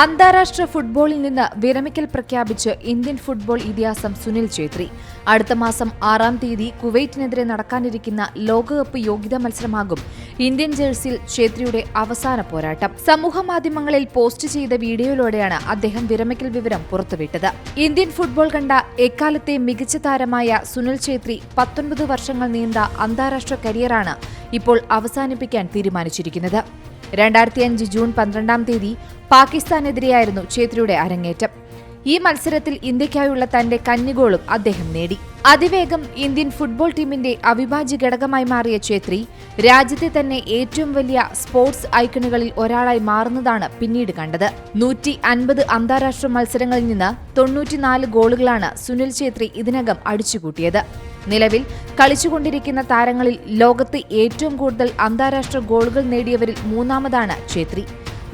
അന്താരാഷ്ട്ര ഫുട്ബോളിൽ നിന്ന് വിരമിക്കൽ പ്രഖ്യാപിച്ച് ഇന്ത്യൻ ഫുട്ബോൾ ഇതിഹാസം സുനിൽ ഛേത്രി. അടുത്ത മാസം ആറാം തീയതി കുവൈറ്റിനെതിരെ നടക്കാനിരിക്കുന്ന ലോകകപ്പ് യോഗ്യതാ മത്സരമാകും ഇന്ത്യൻ ജേഴ്സിയിൽ ഛേത്രിയുടെ അവസാന പോരാട്ടം. സമൂഹ മാധ്യമങ്ങളിൽ പോസ്റ്റ് ചെയ്ത വീഡിയോയിലൂടെയാണ് അദ്ദേഹം വിരമിക്കൽ വിവരം പുറത്തുവിട്ടത്. ഇന്ത്യൻ ഫുട്ബോൾ കണ്ട എക്കാലത്തെ മികച്ച താരമായ സുനിൽ ഛേത്രി പത്തൊൻപത് വർഷങ്ങൾ നീണ്ട അന്താരാഷ്ട്ര കരിയറാണ് ഇപ്പോൾ അവസാനിപ്പിക്കാൻ തീരുമാനിച്ചിരിക്കുന്നത്. രണ്ടായിരത്തി അഞ്ച് ജൂൺ പന്ത്രണ്ടാം തീയതി പാകിസ്ഥാനെതിരെയായിരുന്നു ഛേത്രിയുടെ അരങ്ങേറ്റം. ഈ മത്സരത്തിൽ ഇന്ത്യയ്ക്കായുള്ള തന്റെ കന്നിഗോളും അദ്ദേഹം നേടി. അതിവേഗം ഇന്ത്യൻ ഫുട്ബോൾ ടീമിന്റെ അവിഭാജ്യ ഘടകമായി മാറിയ ഛേത്രി രാജ്യത്തെ തന്നെ ഏറ്റവും വലിയ സ്പോർട്സ് ഐക്കണുകളിൽ ഒരാളായി മാറുന്നതാണ് പിന്നീട് കണ്ടത്. നൂറ്റി അൻപത് അന്താരാഷ്ട്ര മത്സരങ്ങളിൽ നിന്ന് തൊണ്ണൂറ്റിനാല് ഗോളുകളാണ് സുനിൽ ഛേത്രി ഇതിനകം അടിച്ചുകൂട്ടിയത്. നിലവിൽ കളിച്ചുകൊണ്ടിരിക്കുന്ന താരങ്ങളിൽ ലോകത്ത് ഏറ്റവും കൂടുതൽ അന്താരാഷ്ട്ര ഗോളുകൾ നേടിയവരിൽ മൂന്നാമതാണ് ഛേത്രി.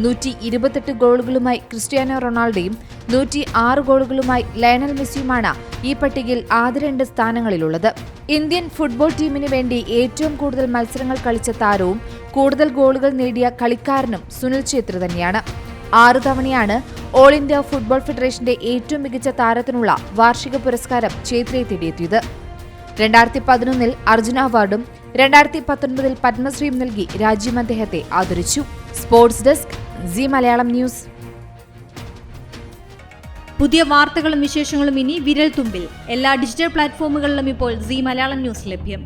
നൂറ്റി ഇരുപത്തെട്ട് ഗോളുകളുമായി ക്രിസ്ത്യാനോ റൊണാൾഡോയും നൂറ്റി ആറ് ഗോളുകളുമായി ലയണൽ മെസ്സിയുമാണ് ഈ പട്ടികയിൽ ആദ്യ രണ്ട് സ്ഥാനങ്ങളിലുള്ളത്. ഇന്ത്യൻ ഫുട്ബോൾ ടീമിന് വേണ്ടി ഏറ്റവും കൂടുതൽ മത്സരങ്ങൾ കളിച്ച താരവും കൂടുതൽ ഗോളുകൾ നേടിയ കളിക്കാരനും സുനിൽ ഛേത്രി തന്നെയാണ്. ആറു തവണയാണ് ഓൾ ഇന്ത്യ ഫുട്ബോൾ ഫെഡറേഷന്റെ ഏറ്റവും മികച്ച താരത്തിനുള്ള വാർഷിക പുരസ്കാരം ഛേത്രിയെ തേടിയെത്തിയത്. രണ്ടായിരത്തി പതിനൊന്നിൽ അർജുന അവാർഡും രണ്ടായിരത്തി പത്തൊൻപതിൽ പത്മശ്രീയും നൽകി രാജ്യം അദ്ദേഹത്തെ ആദരിച്ചു. Sports desk C Malayalam news. പുതിയ വാർത്തകളും വിശേഷങ്ങളും ഇനി വിരൽ തുമ്പിൽ എല്ലാ ഡിജിറ്റൽ പ്ലാറ്റ്ഫോമുകളിലും ഇപ്പോൾ സി മലയാളം ന്യൂസ് ലഭ്യം.